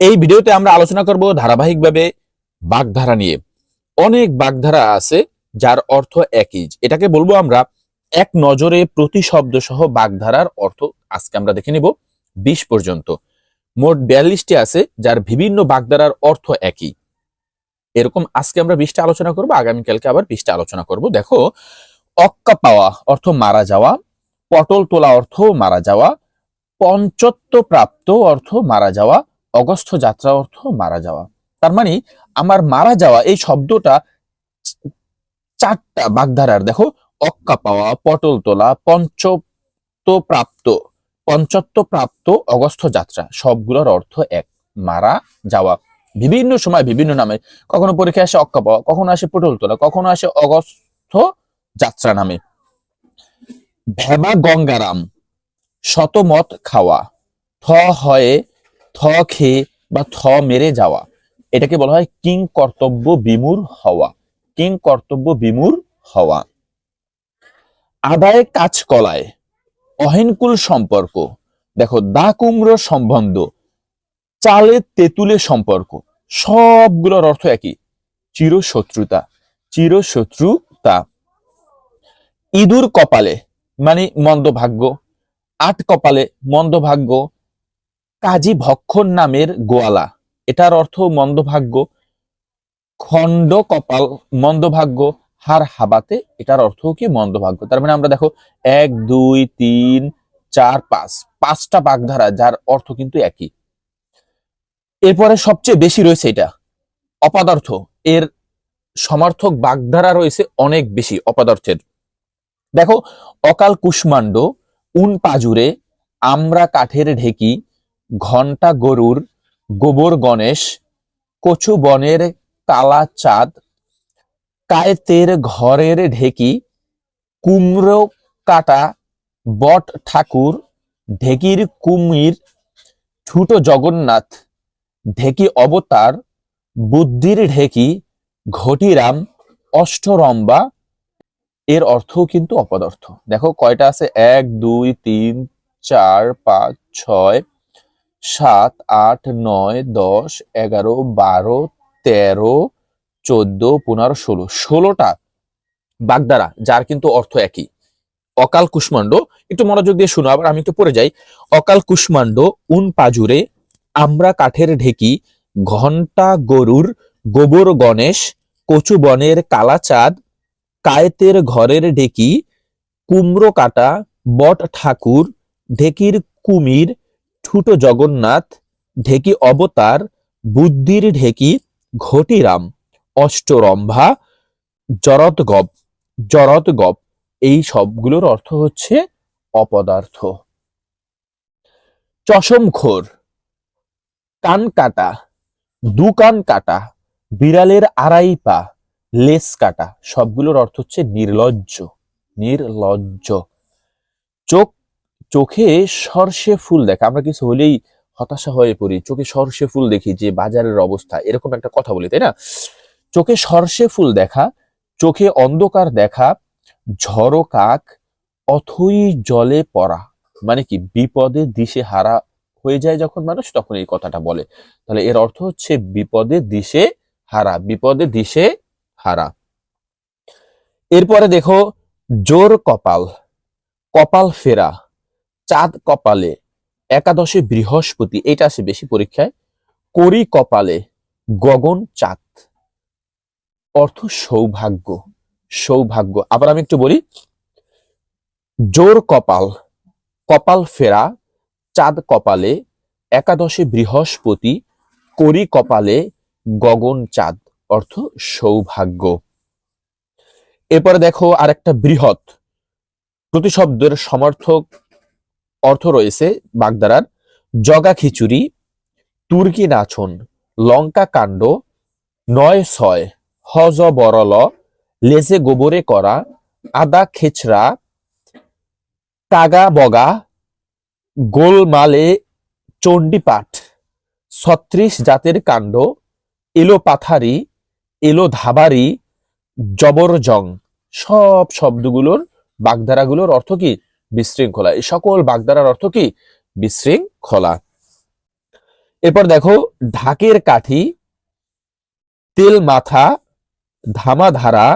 এই ভিডিওতে আমরা আলোচনা করব ধারাবাহিকভাবে বাগধারা নিয়ে। অনেক বাগধারা আছে যার অর্থ একই। এটাকে বলব আমরা এক নজরে প্রতি শব্দ সহ বাগধারার অর্থ আজকে আমরা দেখে নিব বিশ পর্যন্ত। মোট বিয়াল্লিশটি আছে যার বিভিন্ন বাগধারার অর্থ একই। এরকম আজকে আমরা বিশটা আলোচনা করব, আগামীকালকে আবার বিশটা আলোচনা করব। দেখো, অক্কা পাওয়া অর্থ মারা যাওয়া, পটল তোলা অর্থ মারা যাওয়া, পঞ্চত্ব প্রাপ্ত অর্থ মারা যাওয়া অগস্থ যাত্রা অর্থ মারা যাওয়া। তার মানে আমার মারা যাওয়া এই শব্দটা চারটা বাগধারার, দেখো, অক্কা পাওয়া, পটল তোলা পঞ্চত্ব প্রাপ্ত পঞ্চত্ব প্রাপ্ত অগস্থ যাত্রা, সবগুলোর অর্থ এক, মারা যাওয়া। বিভিন্ন সময় বিভিন্ন নামে, কখনো পরীক্ষায় আসে অক্কা পাওয়া, কখনো আসে পটল তোলা, কখনো আসে অগস্থ যাত্রা নামে। ভেবা গঙ্গারাম, শতমত খাওয়া, থ হয়ে থ খেয়ে বা থ মেরে যাওয়া। এটাকে বলা হয় কিং কর্তব্য বিমূর হওয়া। কিং কর্তব্য বিমূর হওয়া। আদায় কাজ কলায় অহেনকুল সম্পর্ক। দেখো দা কুমড়ো সম্বন্ধ, চালে তেঁতুলে সম্পর্ক, সবগুলোর অর্থ একই। চিরশত্রুতা চিরশত্রুতা। ইঁদুর কপালে মানে মন্দ ভাগ্য আট কপালে মন্দ ভাগ্য কাজী ভক্ষণ নামের গোয়ালা। এটার অর্থ মন্দভাগ্য, খণ্ড কপাল, মন্দভাগ্য, হার হাবাতে, এটার অর্থ কি মন্দভাগ্য? তার মানে আমরা দেখো, এক, দুই, তিন, চার, পাঁচ, পাঁচটা বাগধারা যার অর্থ কিন্তু একই। এরপরে সবচেয়ে বেশি রয়েছে এটা, অপদার্থ। এর সমার্থক বাগধারা রয়েছে অনেক বেশি অপদার্থের। দেখো, অকাল কুষ্মাণ্ড, উন পাজুরে, আমরা কাঠের ঢেকি ঘণ্টা গরুর গোবর গণেশ, কচু বনের কালা চাঁদ, কায়েতের ঘরের ঢেকি, কুমড়ো কাটা বট ঠাকুর, ঢেকির কুমির, ঠুটো জগন্নাথ, ঢেকি অবতার, বুদ্ধির ঢেকি, ঘটিরাম, অষ্টরম্বা, এর অর্থও কিন্তু অপদার্থ। দেখো কয়টা আছে? এক, দুই, তিন, চার, পাঁচ, ছয় সাত, আট, নয়, দশ, এগারো, বারো, তেরো, চোদ্দ, পনেরো, ষোলো। ষোলোটা বাগদারা, যার কিন্তু অর্থ একই। অকাল কুষ্মাণ্ড, একটু মনোযোগ দিয়ে শুনো, আবার আমি একটু পড়ে যাই। অকাল কুষ্মাণ্ড, উন পাজুরে, আমরা কাঠের ঢেকি ঘণ্টা গরুর গোবর গণেশ, কচু বনের কালাচাঁদ, কায়েতের ঘরের ঢেকি, কুমড়ো কাটা, বট ঠাকুর, ঢেকির কুমির ঠুটো জগন্নাথ, ঢেকি অবতার, বুদ্ধির ঢেকি, ঘটিরাম, অষ্টরম্ভা জরতগব জরতগব এই সবগুলোর অর্থ হচ্ছে অপদার্থ। চশমখোর কান কাটা, দু কান কাটা, বিড়ালের আড়াই পা, লেস কাটা, সবগুলোর অর্থ হচ্ছে নির্লজ্জ নির্লজ্জ। চোখ চোখে সর্ষে ফুল দেখা, আমরা কিছু হলেই হতাশা হয়ে পড়ি, চোখে সর্ষে ফুল দেখি যে বাজারের অবস্থা, এরকম একটা কথা বলি, তাই না? চোখে সর্ষে ফুল দেখা, চোখে অন্ধকার দেখা, ঝড়ো কাক, অথই জলে পড়া মানে কি বিপদে দিশে হারা হয়ে যায় যখন মানুষ, তখন এই কথাটা বলে। তাহলে এর অর্থ হচ্ছে বিপদে দিশে হারা, বিপদে দিশে হারা। এরপরে দেখো, জোর কপাল কপাল ফেরা চাঁদ কপালে, একাদশে বৃহস্পতি, এটা আসে বেশি পরীক্ষায়, করি কপালে গগন চাঁদ। অর্থ সৌভাগ্য সৌভাগ্য। আবার আমি একটু বলি, জোর কপাল কপাল ফেরা, চাঁদ কপালে, একাদশে বৃহস্পতি, করি কপালে গগন চাঁদ। অর্থ সৌভাগ্য। এরপরে দেখো আরেকটা বৃহৎ, প্রতিশব্দের সমর্থক অর্থ রয়েছে বাগদারার জগা খিচুড়ি, তুর্কি নাচন, লঙ্কা কাণ্ড, নয় ছয়, হজ বরল, লেজে গোবরে করা, আদা খেচড়া কাগা বগা, গোলমালে চণ্ডীপাঠ ছত্রিশ জাতের কাণ্ড, এলো পাথারি, এলো ধাবারি, জবরজং, সব শব্দগুলোর বাগধারাগুলোর অর্থ কি? বিশৃঙ্খলা। এই সকল বাগধারার অর্থ কি? বিশৃঙ্খলা। এরপর দেখো, ঢাকের কাঠি, তেল মাথা, ধামাধারা,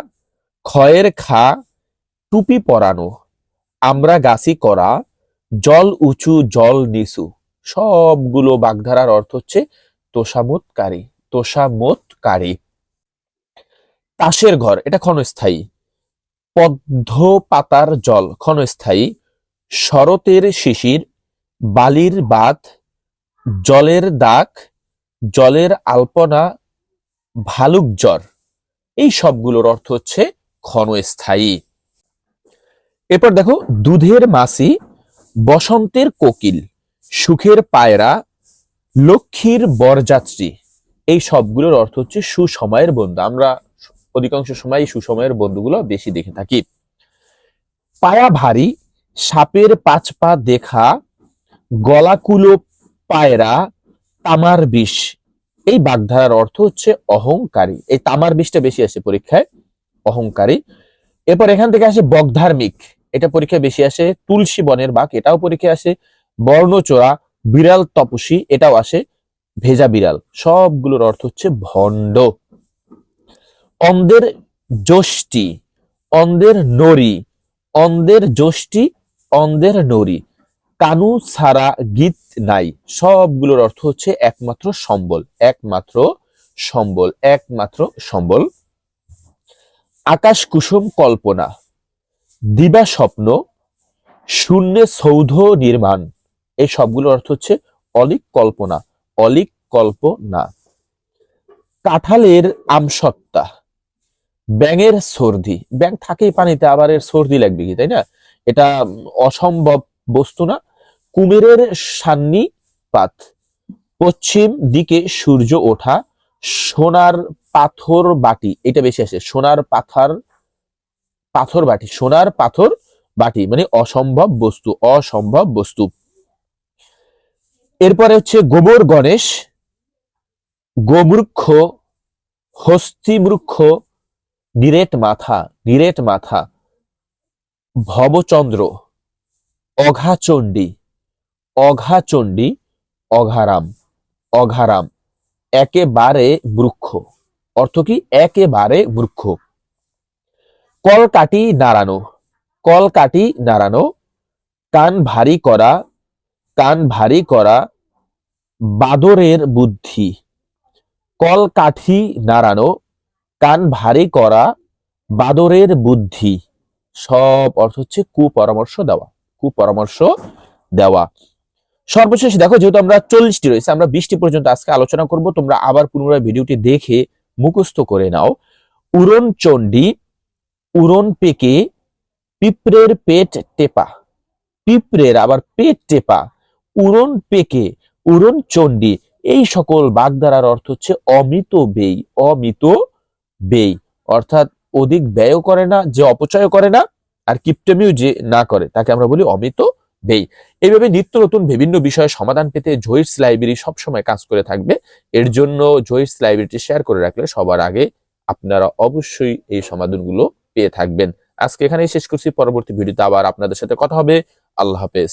ক্ষয়ের খা, টুপি পরানো, আমরা গাছি করা, জল উঁচু, জল নিচু, সবগুলো বাগধারার অর্থ হচ্ছে তোষামতকারী তোষামতকারী তাসের ঘর, এটা ক্ষণস্থায়ী। পদ্ম পাতার জল, ক্ষণস্থায়ী। শরতের শিশির, বালির বাঁধ জলের দাগ, জলের আলপনা, ভালুক জ্বর। এই সবগুলোর অর্থ হচ্ছে ক্ষণস্থায়ী। এরপর দেখো, দুধের মাসি, বসন্তের কোকিল, সুখের পায়রা, লক্ষ্মীর বরযাত্রী। এই সবগুলোর অর্থ হচ্ছে সুসময়ের বন্ধু। আমরা অধিকাংশ সময় সুসময়ের বন্ধুগুলো বেশি দেখে থাকি। পায়া ভারী সাপের পাঁচ পা দেখা, গলাকুলো পায়রা, তামার বিষ। এই বাগধারার অর্থ হচ্ছে অহংকারী। এই তামার বিষটা বেশি আসে পরীক্ষায়, অহংকারী। এরপর এখান থেকে আসে বগধার্মিক। এটা পরীক্ষায় বেশি আসে তুলসী বনের বাঘ, এটাও পরীক্ষায় আসে। বর্ণচোরা, বিড়াল তপসী এটাও আসে ভেজা বিড়াল। সবগুলোর অর্থ হচ্ছে ভণ্ড। অন্ধের যষ্টি অন্ধের নরি অন্ধের যষ্টি অন্ধের নরি। কানু ছাড়া গীত নাই। সবগুলোর অর্থ হচ্ছে একমাত্র সম্বল। একমাত্র সম্বল একমাত্র সম্বল। আকাশ কুসুম কল্পনা। দিবা স্বপ্ন। শূন্যে সৌধ নির্মাণ। এই সবগুলোর অর্থ হচ্ছে অলিক কল্পনা অলিক কল্পনা। কাঁঠালের আমসত্তা ব্যাঙের সর্দি। ব্যাঙ থাকেই পানিতে, আবার এর সর্দি লাগবে কি, তাই না? এটা অসম্ভব বস্তু না। কুমিরের সান্নিপাত, পশ্চিম দিকে সূর্য ওঠা, সোনার পাথর বাটি, এটা বেশি আসে, সোনার পাথর পাথর বাটি, সোনার পাথর বাটি মানে অসম্ভব বস্তু অসম্ভব বস্তু। এরপরে হচ্ছে গোবর গণেশ গোবৃক্ষ হস্তিবৃক্ষ নিরেট মাথা নিরেট মাথা। ভবচন্দ্র, অঘাচণ্ডী অঘাচণ্ডী, অঘারাম অঘারাম, একেবারে বৃক্ষ। অর্থ কি? একেবারে বৃক্ষ। কলকাটি নাড়ানো কলকাটি নাড়ানো, কান ভারী করা, কান ভারী করা, বাদরের বুদ্ধি। কলকাঠি নাড়ানো, কান ভারী করা, বাদরের বুদ্ধি। সব অর্থ হচ্ছে কুপরামর্শ দেওয়া কুপরামর্শ দেওয়া। সর্বশেষ দেখো, যেহেতু আমরা চল্লিশটি রয়েছে, আমরা বিশটি পর্যন্ত আজকে আলোচনা করব, তোমরা আবার পুনরায় ভিডিওটি দেখে মুখস্থ করে নাও। উড়ন চণ্ডী উড়ন পেকে পিঁপড়ের পেট টেপা, পিঁপড়ের আবার পেট টেপা উড়ন পেকে উড়ন চণ্ডী এই সকল বাগধারার অর্থ হচ্ছে অমৃত বেই, অমিত বেই। অর্থাৎ অধিক ব্যয় করে না, যে অপচয় করে না, আর কিপটেমিও যে না করে, তাকে আমরা বলি অমিত ব্যয় এইভাবে নিত্য নতুন বিভিন্ন বিষয়ে সমাধান পেতে জয়িস লাইব্রেরি সবসময় কাজ করে থাকবে। এর জন্য জয়িস লাইব্রেরিটি শেয়ার করে রাখলে সবার আগে আপনারা অবশ্যই এই সমাধানগুলো পেয়ে থাকবেন। আজকে এখানেই শেষ করছি, পরবর্তী ভিডিওতে আবার আপনাদের সাথে কথা হবে। আল্লাহ হাফেজ।